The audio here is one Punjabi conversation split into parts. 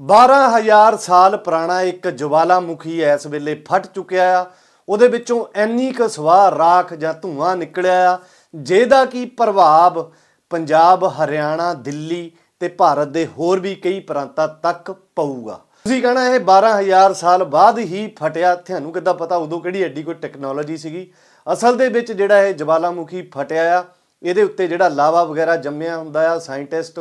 12000 ਸਾਲ ਪੁਰਾਣਾ ਇੱਕ ਜਵਾਲਾਮੁਖੀ ਇਸ ਵੇਲੇ ਫਟ ਚੁੱਕਿਆ ਆ। ਉਹਦੇ ਵਿੱਚੋਂ ਇੰਨੀ ਕੁ ਸਵਾਹ, ਰਾਖ ਜਾਂ ਧੂਆਂ ਨਿਕਲਿਆ ਆ, ਜਿਹਦਾ ਕੀ ਪ੍ਰਭਾਵ ਪੰਜਾਬ, ਹਰਿਆਣਾ, ਦਿੱਲੀ ਤੇ ਭਾਰਤ ਦੇ ਹੋਰ ਵੀ ਕਈ ਪ੍ਰਾਂਤਾਂ ਤੱਕ ਪਊਗਾ। ਤੁਸੀਂ ਕਹਣਾ ਇਹ 12000 ਸਾਲ ਬਾਅਦ ਹੀ ਫਟਿਆ। ਤੁਹਾਨੂੰ ਕਿੱਦਾਂ ਪਤਾ ਉਦੋਂ ਕਿਹੜੀ ਐਡੀ ਕੋਈ ਟੈਕਨੋਲੋਜੀ ਸੀਗੀ? ਅਸਲ ਦੇ ਵਿੱਚ ਜਿਹੜਾ ਇਹ ਜਵਾਲਾਮੁਖੀ ਫਟਿਆ ਆ, ਇਹਦੇ ਉੱਤੇ ਜਿਹੜਾ ਲਾਵਾ ਵਗੈਰਾ ਜੰਮਿਆ ਹੁੰਦਾ ਆ ਸਾਇੰਟਿਸਟ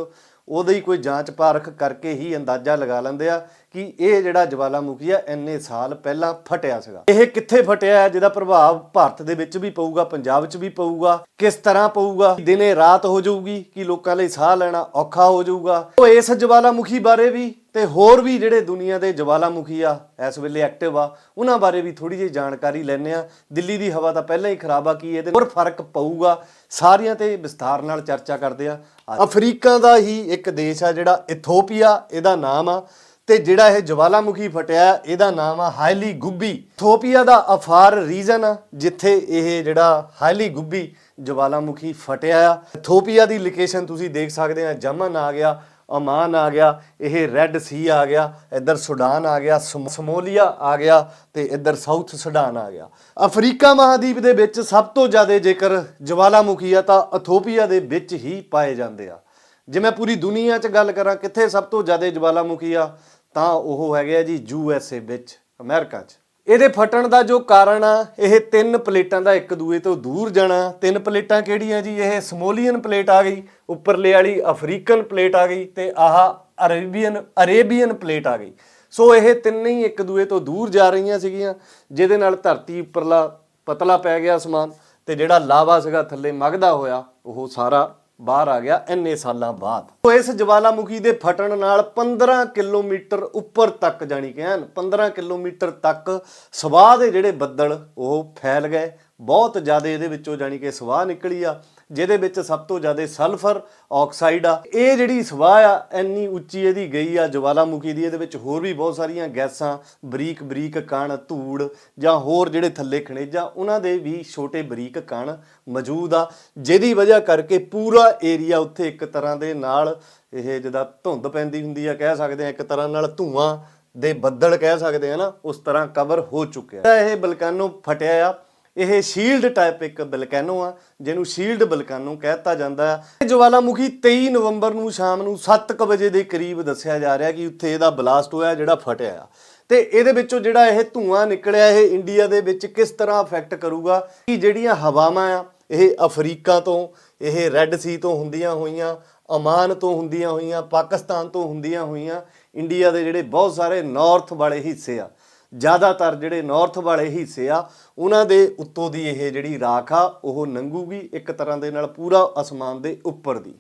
ਉਹਦੀ ਕੋਈ ਜਾਂਚ ਪਾਰਖ ਕਰਕੇ ਹੀ ਅੰਦਾਜ਼ਾ ਲਗਾ ਲੈਂਦੇ ਆ ਕਿ ਇਹ ਜਿਹੜਾ ਜਵਾਲਾਮੁਖੀ ਆ, ਇੰਨੇ ਸਾਲ ਪਹਿਲਾਂ ਫਟਿਆ ਸੀਗਾ। ਇਹ ਕਿੱਥੇ ਫਟਿਆ ਹੈ? ਜਿਹਦਾ ਪ੍ਰਭਾਵ ਭਾਰਤ ਦੇ ਵਿੱਚ ਵੀ ਪਊਗਾ, ਪੰਜਾਬ 'ਚ ਵੀ ਪਊਗਾ, ਕਿਸ ਤਰ੍ਹਾਂ ਪਊਗਾ? ਦਿਨੇ ਰਾਤ ਹੋ ਜਾਊਗੀ ਕਿ ਲੋਕਾਂ ਲਈ ਸਾਹ ਲੈਣਾ ਔਖਾ ਹੋ ਜਾਊਗਾ? ਉਹ ਇਸ ਜਵਾਲਾਮੁਖੀ ਬਾਰੇ ਵੀ ਤੇ ਹੋਰ ਵੀ ਜਿਹੜੇ ਦੁਨੀਆ ਦੇ ਜਵਾਲਾਮੁਖੀ ਆ, ਇਸ ਵੇਲੇ ਐਕਟਿਵ ਆ, ਉਹਨਾਂ ਬਾਰੇ ਵੀ ਥੋੜੀ ਜਿਹੀ ਜਾਣਕਾਰੀ ਲੈਣੇ ਆ ਦਿੱਲੀ ਦੀ ਹਵਾ ਤਾਂ ਪਹਿਲਾਂ ਹੀ ਖਰਾਬ ਆ ਕੀ ਇਹਦੇ ਹੋਰ ਫ਼ਰਕ ਪਊਗਾ? ਸਾਰੀਆਂ ਤੇ ਵਿਸਥਾਰ ਨਾਲ ਚਰਚਾ ਕਰਦੇ ਆ ਅਫਰੀਕਾ ਦਾ ਹੀ ਇੱਕ ਦੇਸ਼ ਆ ਜਿਹੜਾ ਇਥੋਪੀਆ, ਇਹਦਾ ਨਾਮ ਆ। ਤੇ ਜਿਹੜਾ ਇਹ ਜਵਾਲਾਮੁਖੀ ਫਟਿਆ, ਇਹਦਾ ਨਾਮ ਆ ਹਾਈਲੀ ਗੁੱਬੀ। ਇਥੋਪੀਆ ਦਾ ਅਫਾਰ ਰੀਜਨ ਆ, ਜਿੱਥੇ ਇਹ ਜਿਹੜਾ ਹਾਈਲੀ ਗੁੱਬੀ ਜਵਾਲਾਮੁਖੀ ਫਟਿਆ ਆ। ਇਥੋਪੀਆ ਦੀ ਲੋਕੇਸ਼ਨ ਤੁਸੀਂ ਦੇਖ ਸਕਦੇ ਆ ਜਮਨ ਆ ਗਿਆ। ਓਮਾਨ ਆ ਗਿਆ, ਇਹ ਰੈੱਡ ਸੀ ਆ ਗਿਆ, ਇੱਧਰ ਸੁਡਾਨ ਆ ਗਿਆ ਸਮੋਲੀਆ ਆ ਗਿਆ ਤੇ ਇੱਧਰ ਸਾਊਥ ਸੁਡਾਨ ਆ ਗਿਆ। ਅਫਰੀਕਾ ਮਹਾਦੀਪ ਦੇ ਵਿੱਚ ਸਭ ਤੋਂ ਜ਼ਿਆਦਾ ਜੇਕਰ ਜਵਾਲਾਮੁਖੀ ਆ ਤਾਂ ਇਥੋਪੀਆ ਦੇ ਵਿੱਚ ਹੀ ਪਾਏ ਜਾਂਦੇ ਆ। ਜੇ ਮੈਂ ਪੂਰੀ ਦੁਨੀਆ 'ਚ ਗੱਲ ਕਰਾਂ ਕਿੱਥੇ ਸਭ ਤੋਂ ਜ਼ਿਆਦਾ ਜਵਾਲਾਮੁਖੀ ਆ, ਤਾਂ ਉਹ ਹੈਗੇ ਆ ਜੀ ਯੂ ਐਸ ਏ ਵਿੱਚ, ਅਮਰੀਕਾ 'ਚ। ਇਹਦੇ ਫਟਣ ਦਾ ਜੋ ਕਾਰਨ ਆ, ਇਹ ਤਿੰਨ ਪਲੇਟਾਂ ਦਾ ਇੱਕ ਦੂਏ ਤੋਂ ਦੂਰ ਜਾਣਾ। ਤਿੰਨ ਪਲੇਟਾਂ ਕਿਹੜੀਆਂ ਜੀ? ਇਹ ਸਮੋਲੀਅਨ ਪਲੇਟ ਆ ਗਈ, ਉੱਪਰਲੇ ਵਾਲੀ ਅਫਰੀਕਨ ਪਲੇਟ ਆ ਗਈ ਤੇ ਆਹ ਅਰੇਬੀਅਨ ਅਰੇਬੀਅਨ ਪਲੇਟ ਆ ਗਈ। ਸੋ ਇਹ ਤਿੰਨੇ ਹੀ ਇੱਕ ਦੂਏ ਤੋਂ ਦੂਰ ਜਾ ਰਹੀਆਂ ਸੀਗੀਆਂ, ਜਿਹਦੇ ਨਾਲ ਧਰਤੀ ਉੱਪਰਲਾ ਪਤਲਾ ਪੈ ਗਿਆ ਅਸਮਾਨ ਤੇ ਜਿਹੜਾ ਲਾਵਾ ਸੀਗਾ, ਥੱਲੇ ਮਗਦਾ ਹੋਇਆ, ਉਹ ਸਾਰਾ ਬਾਹਰ ਆ ਗਿਆ ਇੰਨੇ ਸਾਲਾਂ ਬਾਅਦ। ਉਹ ਇਸ ਜਵਾਲਾਮੁਖੀ ਦੇ ਫਟਣ ਨਾਲ 15 ਕਿਲੋਮੀਟਰ ਉੱਪਰ ਤੱਕ ਜਾਣੀ ਕਿ ਐਨ 15 ਕਿਲੋਮੀਟਰ ਤੱਕ ਸਵਾਹ ਦੇ ਜਿਹੜੇ ਬੱਦਲ ਉਹ ਫੈਲ ਗਏ। ਬਹੁਤ ਜ਼ਿਆਦਾ ਇਹਦੇ ਵਿੱਚੋਂ ਜਾਣੀ ਕਿ ਸਵਾਹ ਨਿਕਲੀ ਆ। ਜਿਹਦੇ ਵਿੱਚ ਸਭ ਤੋਂ ਜ਼ਿਆਦਾ ਸਲਫਰ ਆਕਸਾਈਡ ਆ। ਇਹ ਜਿਹੜੀ ਸਵਾਹ ਆ, ਇੰਨੀ ਉੱਚੀ ਇਹਦੀ ਗਈ ਆ ਜਵਾਲਾਮੁਖੀ ਦੀ, ਇਹਦੇ ਵਿੱਚ ਹੋਰ ਵੀ ਬਹੁਤ ਸਾਰੀਆਂ ਗੈਸਾਂ, ਬਰੀਕ ਬਰੀਕ ਕਣ, ਧੂੜ ਜਾਂ ਹੋਰ ਜਿਹੜੇ ਥੱਲੇ ਖਣਿਜਾਂ ਉਹਨਾਂ ਦੇ ਵੀ ਛੋਟੇ ਬਰੀਕ ਕਣ ਮੌਜੂਦ ਆ। ਜਿਹਦੀ ਵਜ੍ਹਾ ਕਰਕੇ ਪੂਰਾ ਏਰੀਆ ਉੱਥੇ ਇੱਕ ਤਰ੍ਹਾਂ ਦੇ ਨਾਲ ਇਹ ਜਿਹਦਾ ਧੁੰਦ ਪੈਂਦੀ ਹੁੰਦੀ ਆ, ਕਹਿ ਸਕਦੇ ਆ, ਇੱਕ ਤਰ੍ਹਾਂ ਨਾਲ ਧੂਆਂ ਦੇ ਬੱਦਲ ਕਹਿ ਸਕਦੇ ਆ ਨਾ, ਉਸ ਤਰ੍ਹਾਂ ਕਵਰ ਹੋ ਚੁੱਕਿਆ। ਇਹ ਬਲਕਾਨੋ ਫਟਿਆ ਆ। ਇਹ ਸ਼ੀਲਡ ਟਾਈਪ ਇੱਕ ਬਲਕੈਨੋ ਆ, ਜਿਹਨੂੰ ਸ਼ੀਲਡ ਬਲਕੈਨੋ ਕਹਿਤਾ ਜਾਂਦਾ ਹੈ ਜਵਾਲਾਮੁਖੀ 23 ਨਵੰਬਰ ਨੂੰ ਸ਼ਾਮ ਨੂੰ 7:00 ਵਜੇ ਦੇ ਕਰੀਬ ਦੱਸਿਆ ਜਾ ਰਿਹਾ ਕਿ ਉੱਥੇ ਇਹਦਾ ਬਲਾਸਟ ਹੋਇਆ, ਜਿਹੜਾ ਫਟਿਆ ਆ। ਤੇ ਇਹਦੇ ਵਿੱਚੋਂ ਜਿਹੜਾ ਇਹ ਧੂਆਂ ਨਿਕਲਿਆ, ਇਹ ਇੰਡੀਆ ਦੇ ਵਿੱਚ ਕਿਸ ਤਰ੍ਹਾਂ ਅਫੈਕਟ ਕਰੂਗਾ? ਕਿ ਜਿਹੜੀਆਂ ਹਵਾਵਾਂ ਆ, ਇਹ ਅਫਰੀਕਾ ਤੋਂ, ਇਹ ਰੈੱਡ ਸੀ ਤੋਂ ਹੁੰਦੀਆਂ ਹੋਈਆਂ ਅਮਾਨ ਤੋਂ ਹੁੰਦੀਆਂ ਹੋਈਆਂ, ਪਾਕਿਸਤਾਨ ਤੋਂ ਹੁੰਦੀਆਂ ਹੋਈਆਂ, ਇੰਡੀਆ ਦੇ ਜਿਹੜੇ ਬਹੁਤ ਸਾਰੇ ਨਾਰਥ ਵਾਲੇ ਹਿੱਸੇ ਆ ਜ਼ਿਆਦਾਤਰ ਜਿਹੜੇ ਨਾਰਥ ਵਾਲੇ ਹਿੱਸੇ ਆ, ਉਹਨਾਂ ਦੇ ਉੱਤੋਂ ਦੀ ਇਹ ਜਿਹੜੀ ਰਾਖ ਆ, ਉਹ ਨੰਗੂਗੀ ਇੱਕ ਤਰ੍ਹਾਂ ਦੇ ਨਾਲ ਪੂਰਾ ਅਸਮਾਨ ਦੇ ਉੱਪਰ ਦੀ।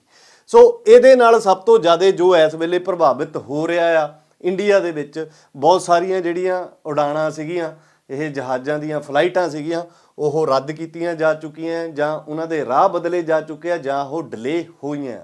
ਸੋ ਇਹਦੇ ਨਾਲ ਸਭ ਤੋਂ ਜ਼ਿਆਦਾ ਜੋ ਇਸ ਵੇਲੇ ਪ੍ਰਭਾਵਿਤ ਹੋ ਰਿਹਾ ਆ ਇੰਡੀਆ ਦੇ ਵਿੱਚ ਬਹੁਤ ਸਾਰੀਆਂ ਜਿਹੜੀਆਂ ਉਡਾਣਾਂ ਸੀਗੀਆਂ, ਇਹ ਜਹਾਜ਼ਾਂ ਦੀਆਂ ਫਲਾਈਟਾਂ ਸੀਗੀਆਂ, ਉਹ ਰੱਦ ਕੀਤੀਆਂ ਜਾ ਚੁੱਕੀਆਂ ਜਾਂ ਉਹਨਾਂ ਦੇ ਰਾਹ ਬਦਲੇ ਜਾ ਚੁੱਕੇ ਆ ਜਾਂ ਉਹ ਡਿਲੇ ਹੋਈਆਂ।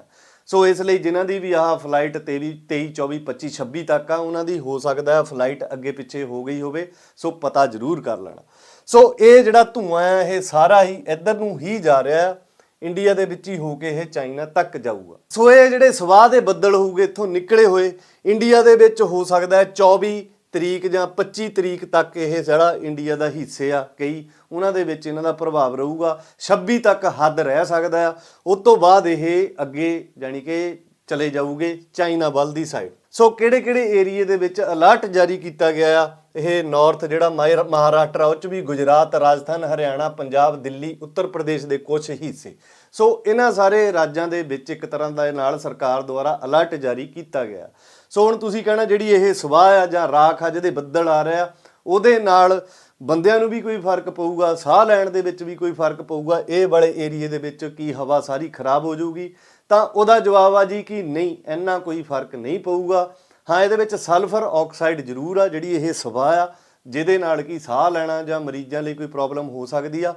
ਸੋ ਇਸ ਲਈ ਜਿਨ੍ਹਾਂ ਦੀ ਵੀ ਆਹ ਫਲਾਈਟ 23 23 24 25 26 ਤੱਕ ਆ, ਉਹਨਾਂ ਦੀ ਹੋ ਸਕਦਾ ਫਲਾਈਟ ਅੱਗੇ ਪਿੱਛੇ ਹੋ ਗਈ ਹੋਵੇ। ਸੋ ਪਤਾ ਜ਼ਰੂਰ ਕਰ ਲੈਣਾ। ਸੋ ਇਹ ਜਿਹੜਾ ਧੂਆਂ ਹੈ ਇਹ ਸਾਰਾ ਹੀ ਇੱਧਰ ਨੂੰ ਹੀ ਜਾ ਰਿਹਾ ਹੈ ਇੰਡੀਆ ਦੇ ਵਿੱਚ ਹੀ ਹੋ ਕੇ ਇਹ ਚਾਈਨਾ ਤੱਕ ਜਾਊਗਾ। ਸੋ ਇਹ ਜਿਹੜੇ ਸਵਾਹ ਦੇ ਬੱਦਲ ਹੋਊਗੇ, ਇੱਥੋਂ ਨਿਕਲੇ ਹੋਏ ਇੰਡੀਆ ਦੇ ਵਿੱਚ ਹੋ ਸਕਦਾ ਹੈ 24 ਤਰੀਕ ਜਾਂ 25 ਤਰੀਕ ਤੱਕ ਇਹ ਜਿਹੜਾ ਇੰਡੀਆ ਦਾ ਹਿੱਸੇ ਆ, ਕਈ ਉਹਨਾਂ ਦੇ ਵਿੱਚ ਇਹਨਾਂ ਦਾ ਪ੍ਰਭਾਵ ਰਹੂਗਾ। 26 ਤੱਕ ਹੱਦ ਰਹਿ ਸਕਦਾ ਆ। ਉਸ ਤੋਂ ਬਾਅਦ ਇਹ ਅੱਗੇ ਜਾਨੀ ਕਿ ਚਲੇ ਜਾਊਗੇ ਚਾਈਨਾ ਵੱਲ ਦੀ ਸਾਈਡ ਸੋ ਕਿਹੜੇ ਕਿਹੜੇ ਏਰੀਏ ਦੇ ਵਿੱਚ ਅਲਰਟ ਜਾਰੀ ਕੀਤਾ ਗਿਆ ਆ? ਇਹ ਨਾਰਥ ਜਿਹੜਾ ਮਾਇਰ- ਮਹਾਰਾਸ਼ਟਰ ਆ, ਉਹ ਚ ਵੀ ਗੁਜਰਾਤ, ਰਾਜਸਥਾਨ, ਹਰਿਆਣਾ, ਪੰਜਾਬ, ਦਿੱਲੀ, ਉੱਤਰ ਪ੍ਰਦੇਸ਼ ਦੇ ਕੁਝ ਹਿੱਸੇ। ਸੋ ਇਹਨਾਂ ਸਾਰੇ ਰਾਜਾਂ ਦੇ ਵਿੱਚ ਇੱਕ ਤਰ੍ਹਾਂ ਦਾ ਨਾਲ ਸਰਕਾਰ ਦੁਆਰਾ ਅਲਰਟ ਜਾਰੀ ਕੀਤਾ ਗਿਆ। ਸੋ ਹੁਣ ਤੁਸੀਂ ਕਹਿਣਾ ਜਿਹੜੀ ਇਹ ਸਵਾਹ ਆ ਜਾਂ ਰਾਖ ਆ ਜਿਹਦੇ ਬੱਦਲ ਆ ਰਿਹਾ ਉਹਦੇ ਨਾਲ ਬੰਦਿਆਂ ਨੂੰ ਵੀ ਕੋਈ ਫ਼ਰਕ ਪਊਗਾ, ਸਾਹ ਲੈਣ ਦੇ ਵਿੱਚ ਵੀ ਕੋਈ ਫ਼ਰਕ ਪਊਗਾ, ਇਹ ਵਾਲੇ ਏਰੀਏ ਦੇ ਵਿੱਚ ਕੀ ਹਵਾ ਸਾਰੀ ਖਰਾਬ ਹੋ ਜਾਊਗੀ? ਤਾਂ ਉਹਦਾ ਜਵਾਬ ਆ ਜੀ ਕਿ ਨਹੀਂ, ਇੰਨਾ ਕੋਈ ਫ਼ਰਕ ਨਹੀਂ ਪਊਗਾ। ਹਾਂ, ਇਹਦੇ ਵਿੱਚ ਸਲਫਰ ਆਕਸਾਈਡ ਜ਼ਰੂਰ ਆ ਜਿਹੜੀ ਇਹ ਸਵਾਹ ਆ, ਜਿਹਦੇ ਨਾਲ ਕੀ ਸਾਹ ਲੈਣਾ ਜਾਂ ਮਰੀਜ਼ਾਂ ਲਈ ਕੋਈ ਪ੍ਰੋਬਲਮ ਹੋ ਸਕਦੀ ਆ।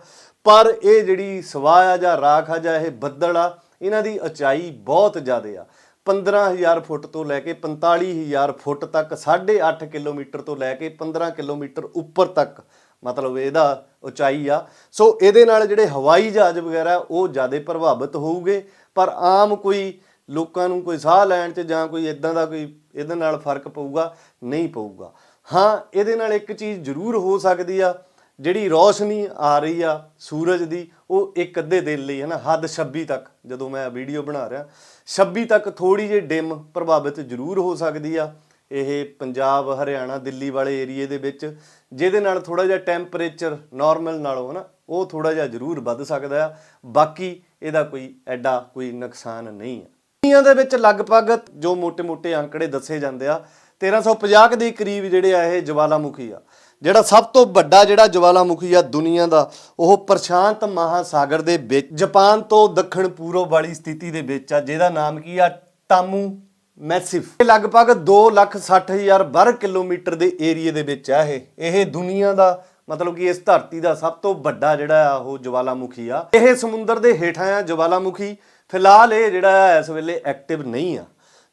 ਪਰ ਇਹ ਜਿਹੜੀ ਸਵਾਹ ਆ ਜਾਂ ਰਾਖ ਆ ਜਾਂ ਇਹ ਬੱਦਲ ਆ, ਇਹਨਾਂ ਦੀ ਉਚਾਈ ਬਹੁਤ ਜ਼ਿਆਦਾ ਆ। 15000 ਫੁੱਟ ਤੋਂ ਲੈ ਕੇ 45000 ਫੁੱਟ ਤੱਕ 8.5 ਕਿਲੋਮੀਟਰ ਤੋਂ ਲੈ ਕੇ 15 ਕਿਲੋਮੀਟਰ ਉੱਪਰ ਤੱਕ ਮਤਲਬ ਇਹਦਾ ਉਚਾਈ ਆ। ਸੋ ਇਹਦੇ ਨਾਲ ਜਿਹੜੇ ਹਵਾਈ ਜਹਾਜ਼ ਵਗੈਰਾ, ਉਹ ਜ਼ਿਆਦਾ ਪ੍ਰਭਾਵਿਤ ਹੋਊਗੇ। ਪਰ ਆਮ ਕੋਈ ਲੋਕਾਂ ਨੂੰ ਕੋਈ ਸਾਹ ਲੈਣ 'ਚ ਜਾਂ ਕੋਈ ਇਦਾਂ ਦਾ ਕੋਈ ਇਹਦੇ ਨਾਲ ਫ਼ਰਕ ਪਊਗਾ, ਨਹੀਂ ਪਊਗਾ। ਹਾਂ, ਇਹਦੇ ਨਾਲ ਇੱਕ ਚੀਜ਼ ਜ਼ਰੂਰ ਹੋ ਸਕਦੀ ਆ ਜਿਹੜੀ ਰੋਸ਼ਨੀ ਆ ਰਹੀ ਆ ਸੂਰਜ ਦੀ, ਉਹ ਇੱਕ ਅੱਧੇ ਦਿਨ ਲਈ ਹੈ ਨਾ, ਹੱਦ 26 ਤੱਕ, ਜਦੋਂ ਮੈਂ ਵੀਡੀਓ ਬਣਾ ਰਿਹਾ 26 ਤੱਕ ਥੋੜੀ ਜਿਹੀ ਡਿਮ ਪ੍ਰਭਾਵਿਤ ਜ਼ਰੂਰ ਹੋ ਸਕਦੀ ਆ। ਇਹ ਪੰਜਾਬ, ਹਰਿਆਣਾ, ਦਿੱਲੀ ਵਾਲੇ ਏਰੀਏ ਦੇ ਵਿੱਚ, ਜਿਹਦੇ ਨਾਲ ਥੋੜਾ ਜਿਹਾ ਟੈਂਪਰੇਚਰ ਨਾਰਮਲ ਨਾਲੋਂ ਨਾ, ਉਹ ਥੋੜਾ ਜਿਹਾ ਜ਼ਰੂਰ ਵੱਧ ਸਕਦਾ ਆ। ਬਾਕੀ ਇਹਦਾ ਕੋਈ ਐਡਾ ਕੋਈ ਨੁਕਸਾਨ ਨਹੀਂ ਆ। ਦੁਨੀਆ ਦੇ ਵਿੱਚ ਲਗਭਗ ਜੋ ਮੋٹے-ਮੋٹے ਅੰਕੜੇ ਦੱਸੇ ਜਾਂਦੇ ਆ 1350 ਦੇ ਕਰੀਬ ਜਿਹੜੇ ਆ ਇਹ ਜਵਾਲਾਮੁਖੀ ਆ। ਜਿਹੜਾ ਸਭ ਤੋਂ ਵੱਡਾ ਜਿਹੜਾ ਜਵਾਲਾਮੁਖੀ ਆ ਦੁਨੀਆ ਦਾ, ਉਹ ਪ੍ਰਸ਼ਾਂਤ ਮਹਾਸਾਗਰ ਦੇ ਵਿੱਚ, ਜਾਪਾਨ ਤੋਂ ਦੱਖਣ ਪੂਰਬ ਵਾਲੀ ਸਥਿਤੀ ਦੇ ਵਿੱਚ ਆ, ਜਿਹਦਾ ਨਾਮ ਕੀ ਆ? Tamu massive. ਇਹ ਲਗਭਗ 260000 ਵਰਗ ਕਿਲੋਮੀਟਰ ਦੇ ਏਰੀਏ ਦੇ ਵਿੱਚ ਆ ਇਹ। ਇਹ ਦੁਨੀਆ ਦਾ, ਮਤਲਬ ਕਿ ਇਸ ਧਰਤੀ ਦਾ ਸਭ ਤੋਂ ਵੱਡਾ ਜਿਹੜਾ ਆ, ਉਹ ਜਵਾਲਾਮੁਖੀ ਆ। ਇਹ ਸਮੁੰਦਰ ਦੇ ਹੇਠਾਂ ਆ ਜਵਾਲਾਮੁਖੀ। ਫਿਲਹਾਲ ਇਹ ਜਿਹੜਾ ਆ ਇਸ ਵੇਲੇ ਐਕਟਿਵ ਨਹੀਂ ਆ।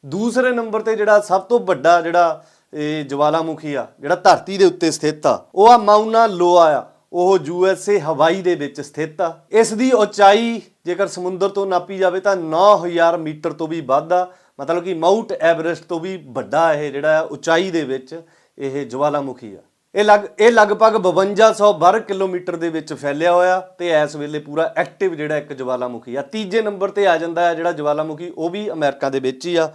ਦੂਸਰੇ ਨੰਬਰ ਤੇ ਜਿਹੜਾ ਸਭ ਤੋਂ ਵੱਡਾ ਜਿਹੜਾ ਇਹ ਜਵਾਲਾਮੁਖੀ ਆ, ਜਿਹੜਾ ਧਰਤੀ ਦੇ ਉੱਤੇ ਸਥਿਤ ਆ, ਉਹ ਆ ਮਾਊਨਾ ਲੋਆ ਆ, ਉਹ ਯੂ ਐਸ ਏ ਹਵਾਈ ਦੇ ਵਿੱਚ ਸਥਿਤ ਆ। ਇਸ ਦੀ ਉਚਾਈ ਜੇਕਰ ਸਮੁੰਦਰ ਤੋਂ ਨਾਪੀ ਜਾਵੇ ਤਾਂ 9000 ਮੀਟਰ ਤੋਂ ਵੀ ਵੱਧ ਆ, ਮਤਲਬ ਕਿ ਮਾਊਂਟ ਐਵਰੈਸਟ ਤੋਂ ਵੀ ਵੱਡਾ ਇਹ ਜਿਹੜਾ ਆ, ਉਚਾਈ ਦੇ ਵਿੱਚ ਇਹ ਜਵਾਲਾਮੁਖੀ ਆ। ਇਹ ਲਗ, ਇਹ ਲਗਭਗ 5200 ਵਰਗ ਕਿਲੋਮੀਟਰ ਦੇ ਵਿੱਚ ਫੈਲਿਆ ਹੋਇਆ ਤੇ ਇਸ ਵੇਲੇ ਪੂਰਾ ਐਕਟਿਵ ਜਿਹੜਾ ਇੱਕ ਜਵਾਲਾਮੁਖੀ ਆ। ਤੀਜੇ ਨੰਬਰ ਤੇ ਆ ਜਾਂਦਾ ਹੈ ਜਿਹੜਾ ਜਵਾਲਾਮੁਖੀ, ਉਹ ਵੀ ਅਮਰੀਕਾ ਦੇ ਵਿੱਚ ਹੀ ਆ।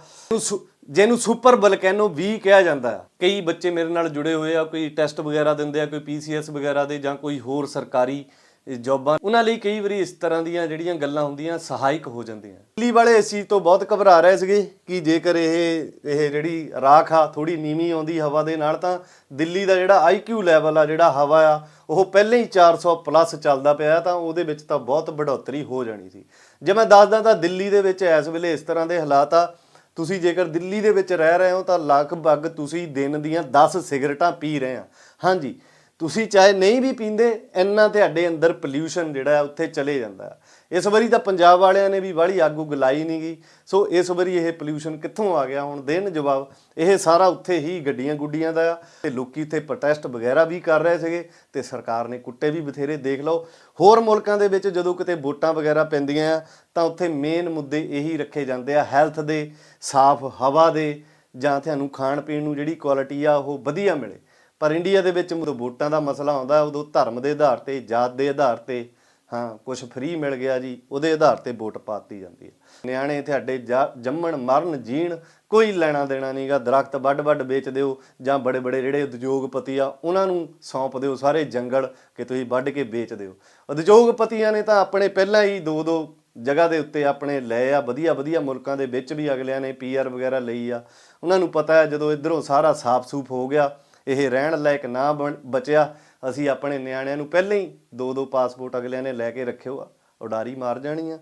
ਜਿਹਨੂੰ ਸੁਪਰ ਬਲਕੈਨੋ ਵੀ ਕਿਹਾ ਜਾਂਦਾ ਕਈ ਬੱਚੇ ਮੇਰੇ ਨਾਲ ਜੁੜੇ ਹੋਏ ਆ, ਕੋਈ ਟੈਸਟ ਵਗੈਰਾ ਦਿੰਦੇ ਆ, ਕੋਈ ਪੀਸੀਐਸ ਵਗੈਰਾ ਦੇ ਜਾਂ ਕੋਈ ਹੋਰ ਸਰਕਾਰੀ ਜੋਬਾਂ। ਉਹਨਾਂ ਲਈ ਕਈ ਵਾਰੀ ਇਸ ਤਰ੍ਹਾਂ ਦੀਆਂ ਜਿਹੜੀਆਂ ਗੱਲਾਂ ਹੁੰਦੀਆਂ, ਸਹਾਇਕ ਹੋ ਜਾਂਦੀਆਂ। ਦਿੱਲੀ ਵਾਲੇ ਇਸ ਚੀਜ਼ ਤੋਂ ਬਹੁਤ ਘਬਰਾ ਰਹੇ ਸੀਗੇ ਕਿ ਜੇਕਰ ਇਹ ਇਹ ਜਿਹੜੀ ਰਾਖ ਆ ਥੋੜੀ ਨੀਵੀਂ ਆਉਂਦੀ ਹਵਾ ਦੇ ਨਾਲ, ਤਾਂ ਦਿੱਲੀ ਦਾ ਜਿਹੜਾ ਆਈਕਿਊ ਲੈਵਲ ਆ, ਜਿਹੜਾ ਹਵਾ ਆ, ਉਹ ਪਹਿਲਾਂ ਹੀ 400 ਪਲੱਸ ਚੱਲਦਾ ਪਿਆ, ਤਾਂ ਉਹਦੇ ਵਿੱਚ ਤਾਂ ਬਹੁਤ ਬੜੋਤਰੀ ਹੋ ਜਾਣੀ ਸੀ। ਜੇ ਮੈਂ ਦੱਸਦਾ ਤਾਂ ਦਿੱਲੀ ਦੇ ਵਿੱਚ ਇਸ ਵੇਲੇ ਇਸ ਤਰ੍ਹਾਂ ਦੇ ਹਾਲਾਤ ਆ ਤੁਸੀਂ ਜੇਕਰ ਦਿੱਲੀ ਦੇ ਵਿੱਚ ਰਹਿ ਰਹੇ ਹੋ ਤਾਂ ਲਗਭਗ ਤੁਸੀਂ ਦਿਨ ਦੀਆਂ 10 ਸਿਗਰਟਾਂ ਪੀ ਰਹੇ ਆ। ਹਾਂਜੀ, ਤੁਸੀਂ ਚਾਹੇ ਨਹੀਂ ਵੀ ਪੀਂਦੇ, ਇੰਨਾ ਤੁਹਾਡੇ ਅੰਦਰ ਪੋਲਿਊਸ਼ਨ ਜਿਹੜਾ ਉੱਥੇ ਚਲੇ ਜਾਂਦਾ। ਹੈ ਇਸ ਵਾਰੀ ਤਾਂ ਪੰਜਾਬ ਵਾਲਿਆਂ ਨੇ ਵੀ ਵਾਲੀ ਆਗੂ ਗਲਾਈ ਨਹੀਂ ਗਈ ਸੋ ਇਸ ਵਾਰੀ ਇਹ ਪੋਲਿਊਸ਼ਨ ਕਿੱਥੋਂ ਆ ਗਿਆ? ਹੁਣ ਦੇਣ ਜਵਾਬ, ਇਹ ਸਾਰਾ ਉੱਥੇ ਹੀ ਗੱਡੀਆਂ ਗੁੱਡੀਆਂ ਦਾ ਆ। ਤੇ ਲੋਕੀ ਇੱਥੇ ਪ੍ਰੋਟੈਸਟ ਵਗੈਰਾ ਵੀ ਕਰ ਰਹੇ ਸੀਗੇ ਤੇ ਸਰਕਾਰ ਨੇ ਕੁੱਟੇ ਵੀ ਬਥੇਰੇ, ਦੇਖ ਲਓ। ਹੋਰ ਮੁਲਕਾਂ ਦੇ ਵਿੱਚ ਜਦੋਂ ਕਿਤੇ ਵੋਟਾਂ ਵਗੈਰਾ ਪੈਂਦੀਆਂ ਆ, ਤਾਂ ਉੱਥੇ ਮੇਨ ਮੁੱਦੇ ਇਹੀ ਰੱਖੇ ਜਾਂਦੇ ਆ ਹੈਲਥ ਦੇ, ਸਾਫ਼ ਹਵਾ ਦੇ, ਜਾਂ ਤੁਹਾਨੂੰ ਖਾਣ ਪੀਣ ਨੂੰ ਜਿਹੜੀ ਕੁਆਲਿਟੀ ਆ, ਉਹ ਵਧੀਆ ਮਿਲੇ। ਪਰ ਇੰਡੀਆ ਦੇ ਵਿੱਚ ਜਦੋਂ ਵੋਟਾਂ ਦਾ ਮਸਲਾ ਆਉਂਦਾ, ਉਦੋਂ ਧਰਮ ਦੇ ਆਧਾਰ ਤੇ, ਜਾਤ ਦੇ ਆਧਾਰ ਤੇ ਹਾਂ ਕੁਝ ਫ੍ਰੀ ਮਿਲ ਗਿਆ ਜੀ, ਉਹਦੇ ਆਧਾਰ ਤੇ ਵੋਟ ਪਾਤੀ ਜਾਂਦੀ ਹੈ। ਨਿਆਣੇ ਤੁਹਾਡੇ ਜਾ- ਜੰਮਣ, ਮਰਨ, ਜੀਣ, ਕੋਈ ਲੈਣਾ ਦੇਣਾ ਨਹੀਂਗਾ ਦਰਖਤ ਵੱਡ ਵੱਡ ਵੇਚ ਦਿਓ, ਜਾਂ ਬੜੇ ਬੜੇ ਜਿਹੜੇ ਉਦਯੋਗਪਤੀ ਆ, ਉਹਨਾਂ ਨੂੰ ਸੌਂਪ ਦਿਓ, ਸਾਰੇ ਜੰਗਲ ਕਿ ਤੁਸੀਂ ਵੱਢ ਕੇ ਵੇਚ ਦਿਓ। ਉਦਯੋਗਪਤੀਆਂ ਨੇ ਤਾਂ ਆਪਣੇ ਪਹਿਲਾਂ ਹੀ ਦੋ ਦੋ ਜਗ੍ਹਾ ਦੇ ਉੱਤੇ ਆਪਣੇ ਲਏ ਆ, ਵਧੀਆ ਵਧੀਆ ਮੁਲਕਾਂ ਦੇ ਵਿੱਚ ਵੀ ਅਗਲਿਆਂ ਨੇ ਪੀਆਰ ਵਗੈਰਾ ਲਈ ਆ। ਉਹਨਾਂ ਨੂੰ ਪਤਾ ਹੈ ਜਦੋਂ ਇਧਰੋਂ ਸਾਰਾ ਸਾਫ਼ ਸੂਫ ਹੋ ਗਿਆ, ਇਹ ਰਹਿਣ ਲਾਇਕ ਨਾ ਬਣ- ਬਚਿਆ ਅਸੀਂ ਆਪਣੇ ਨਿਆਣਿਆਂ ਨੂੰ ਪਹਿਲਾਂ ਹੀ ਦੋ ਦੋ ਪਾਸਪੋਰਟ ਅਗਲਿਆਂ ਨੇ ਲੈ ਕੇ ਰੱਖਿਓ ਆ ਉਡਾਰੀ ਮਾਰ ਜਾਣੀ ਆ।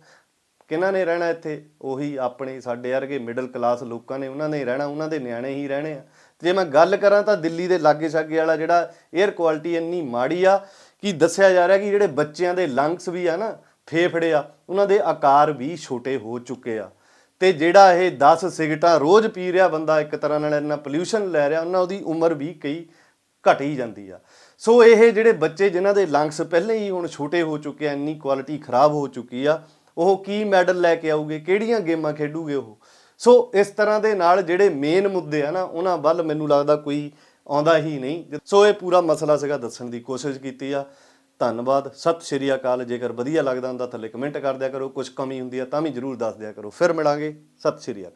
ਕਿਹਨਾਂ ਨੇ ਰਹਿਣਾ ਇੱਥੇ? ਉਹੀ ਆਪਣੇ ਸਾਡੇ ਵਰਗੇ ਮਿਡਲ ਕਲਾਸ ਲੋਕਾਂ ਨੇ, ਉਹਨਾਂ ਨੇ ਹੀ ਰਹਿਣਾ, ਉਹਨਾਂ ਦੇ ਨਿਆਣੇ ਹੀ ਰਹਿਣੇ ਆ। ਜੇ ਮੈਂ ਗੱਲ ਕਰਾਂ ਤਾਂ ਦਿੱਲੀ ਦੇ ਲਾਗੇ ਛਾਗੇ ਵਾਲਾ ਜਿਹੜਾ 에ਅਰ ਕੁਆਲਿਟੀ ਇੰਨੀ ਮਾੜੀ ਆ ਕਿ ਦੱਸਿਆ ਜਾ ਰਿਹਾ ਕਿ ਜਿਹੜੇ ਬੱਚਿਆਂ ਦੇ ਲੰਗਸ ਵੀ ਆ ਨਾ ਫੇਫੜੇ ਆ, ਉਹਨਾਂ ਦੇ ਆਕਾਰ ਵੀ ਛੋਟੇ ਹੋ ਚੁੱਕੇ ਆ। ਤੇ ਜਿਹੜਾ ਇਹ 10 ਸਿਗਰਟਾਂ ਰੋਜ਼ ਪੀ ਰਿਹਾ ਬੰਦਾ ਇੱਕ ਤਰ੍ਹਾਂ ਨਾਲ ਇੰਨਾ ਪੋਲਿਊਸ਼ਨ ਲੈ ਰਿਹਾ, ਉਹਨਾਂ ਉਹਦੀ ਉਮਰ ਵੀ ਕਈ ਘਟ ਹੀ ਜਾਂਦੀ ਆ। ਸੋ ਇਹ ਜਿਹੜੇ ਬੱਚੇ ਜਿਨ੍ਹਾਂ ਦੇ ਲੰਗਸ ਪਹਿਲਾਂ ਹੀ ਹੁਣ ਛੋਟੇ ਹੋ ਚੁੱਕੇ ਆ, ਇੰਨੀ ਕੁਆਲਿਟੀ ਖਰਾਬ ਹੋ ਚੁੱਕੀ ਆ, ਉਹ ਕੀ ਮੈਡਲ ਲੈ ਕੇ ਆਉਗੇ? ਕਿਹੜੀਆਂ ਗੇਮਾਂ ਖੇਡੂਗੇ ਉਹ? ਸੋ ਇਸ ਤਰ੍ਹਾਂ ਦੇ ਨਾਲ ਜਿਹੜੇ ਮੇਨ ਮੁੱਦੇ ਆ ਨਾ, ਉਹਨਾਂ ਵੱਲ ਮੈਨੂੰ ਲੱਗਦਾ ਕੋਈ ਆਉਂਦਾ ਹੀ ਨਹੀਂ। ਸੋ ਇਹ ਪੂਰਾ ਮਸਲਾ ਸੀਗਾ ਦੱਸਣ ਦੀ ਕੋਸ਼ਿਸ਼ ਕੀਤੀ ਆ। ਧੰਨਵਾਦ, ਸਤਿ ਸ਼੍ਰੀ ਅਕਾਲ। ਜੇਕਰ ਵਧੀਆ ਲੱਗਦਾ ਹੁੰਦਾ ਥੱਲੇ ਕਮੈਂਟ ਕਰ ਦਿਆ ਕਰੋ। ਕੁਝ ਕਮੀ ਹੁੰਦੀ ਆ ਤਾਂ ਵੀ ਜਰੂਰ ਦੱਸ ਦਿਆ ਕਰੋ। ਫਿਰ ਮਿਲਾਂਗੇ। ਸਤਿ ਸ਼੍ਰੀ ਅਕਾਲ।